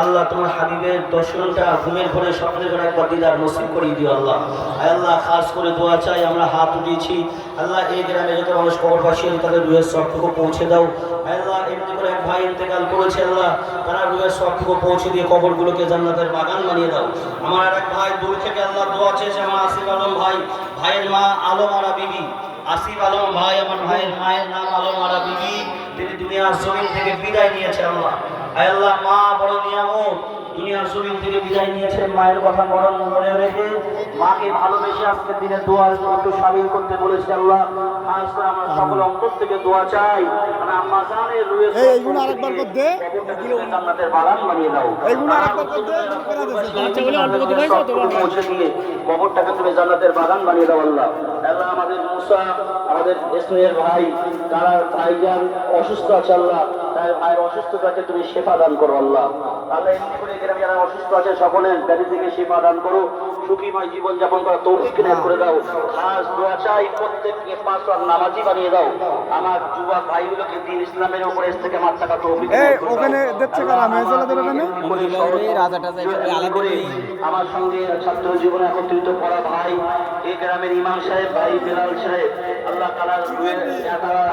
আল্লাহ তোমার হাবিবের দর্শনটা ঘুমের ঘরে স্বপ্নের ঘরে একবার দিদার নসিব করিয়ে দিও আল্লাহ। আল্লাহ, খাস করে দোয়া চাই, আমরা হাত উঠিয়েছি। আল্লাহ, এই গ্রামে যত মানুষ কবরবাসী তাদের রুহের সবটুকু পৌঁছে দাও। আল্লাহ, এমনি করে এক ভাই ইন্তেকাল করেছে আল্লাহ, তারা রুহের সবটুকু পৌঁছে দিয়ে কবরগুলোকে জান্নাতের বাগান বানিয়ে দাও। আমার আর এক ভাই দূর থেকে আল্লাহ দোয়া চেয়েছে আমার আসিফ আলম ভাই। ভাইয়ের মা আলম আরা বিবি। আসিফ আলম ভাই, আমার ভাইয়ের মায়ের নাম আলম আরা বিবি। তিনি দুনিয়ার জমিন থেকে বিদায় নিয়েছে আল্লাহ। আল্লাহ মা বড় নিয়ামত। দুনিয়ার জমিন থেকে বিদায় নিয়েছে মায়ের কথা বড় মনে রেখে মাকে ভালোবেসে আজকের দিনে দোয়া একটু সামিল করতে বলেছে আল্লাহ। আজ করে আমরা সকল অন্তর থেকে দোয়া চাই। মানে আম্মা জানের রুয়ে এইগুলো আরেকবার কর দে। জান্নাতের বাগান বানিয়ে দাও। এইগুলো আরেকবার কর দে, করে দিয়েছে। অল্প করতে পারছ তো পৌঁছে দিয়ে কবরটাকে তুমি জান্নাতের বাগান বানিয়ে দাও আল্লাহ। আল্লাহ আমাদের মুসা আমাদের ইসমাইল ভাই তারা ভাইজান অসুস্থ আছে আল্লাহ। তাই ভাইয়ের অসুস্থতাকে তুমি শেফা দান করো আল্লাহ আল্লাহ এমনি করে এখানে যারা অসুস্থ আছে সকলের ব্যাধি থেকে শেফা দান করো সুখীময় জীবন যাপন করা তৌফিক নাম করে দাও খাস দোয়া চাই প্রত্যেককে পাঁচ নামাজি বানিয়ে দাও আমার যুবক ভাইগুলোকে দিন ইসলামের উপরে এস থেকে মার থাকা তৌফিক এই, দান করে দাও। ওখানে দেখছে কারা? ওখানে? আমার সঙ্গে ছাত্র জীবনে একত্রিত করা ভাই গ্রামের ইমাম সাহেব ভাই বেলাল সাহেব আল্লাহ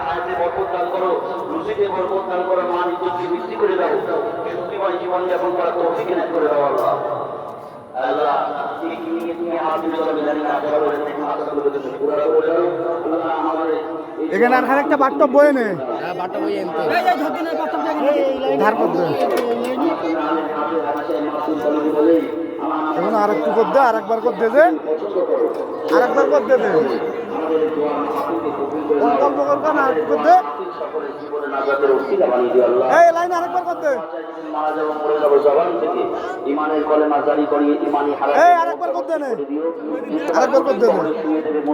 হাতে বরকত দান করো রুজিতে বরকত দান করো মান ইজ্জতকে বৃদ্ধি করে দাও সুখীময় জীবন যাপন করা তৌফিক এনায়েত করে দাও আল্লাহ আল্লাহ এখানে আর একটা বাট্টব বয়ে নে হ্যাঁ বই ধার কর দে এখন আর একটু কর দে আর একবার কর দে যে। আর একবার না আর এই আরেকবার কর দে। জারি করিয়ে আরেকবার কর দে আরেকবার কর দে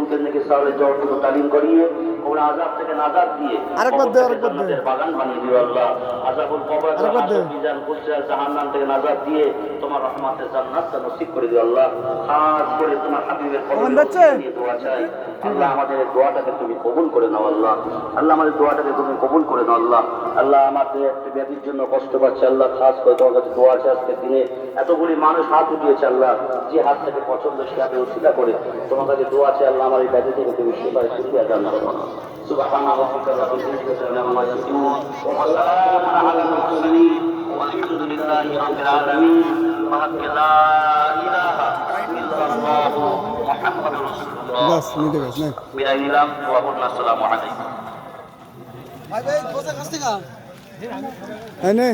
দেবে নাকি সাহলে জড়টুকু তালিম করিয়ে কবরে আজাব থেকে নাজাদ দিয়ে আরেকবার দে, আরেকবার দে। বাগান বানিয়ে দিও আল্লাহ আজাবুল কবর আরেকবার দে। মিজান কুলসিয়াল জাহান্নাম থেকে নাজাদ দিয়ে তোমার রহমাতের জান্নাতটা নসিব করে দিও আল্লাহ খাস করে তোমার হাবিবের কবরে দিয়ে দোয়া চাই আল্লাহ আমাদের এই দোয়াটাকে তুমি কবুল করে নাও আল্লাহ আল্লাহ আমাদের দোয়াটাকে তুমি কবুল করে নাও আল্লাহ আল্লাহ আমাদের একটি ব্যাধির জন্য কষ্ট পাচ্ছে আল্লাহ খাস করে তোমার কাছে দোয়া আছে আজকের দিনে এতগুলি মানুষ হাত উঠিয়েছে আল্লাহ যে হাত থেকে পছন্দ সে হাতে উচিতা করে তোমার কাছে দোয়া আছে আল্লাহ আমার এই ব্যাধি থেকে তুমি সেবায় সুবিধা দান করো سبحان ربك رب العزة عما يصفون وسلام على المرسلين والحمد لله رب العالمين وحق لا إله বাস নিতে গেছ না বিদায় নিলাম আসসালামু আলাইকুম। এই নে।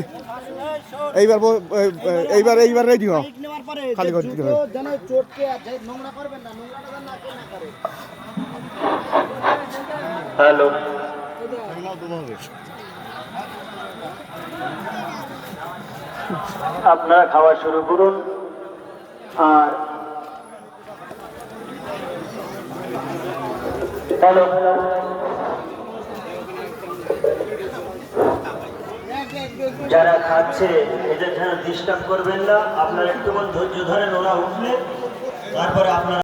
এইবার ব- এই- এই- এইবার এইবার রেডি হ খালি করে দিতে হবে। হ্যালো। আপনারা খাওয়া শুরু করুন আর হ্যালো। যারা খাচ্ছে, এদের যেন ডিস্টার্ব করবেন না। আপনারা একটু ধৈর্য ধরেন, ওরা উঠলে, তারপরে আপনারা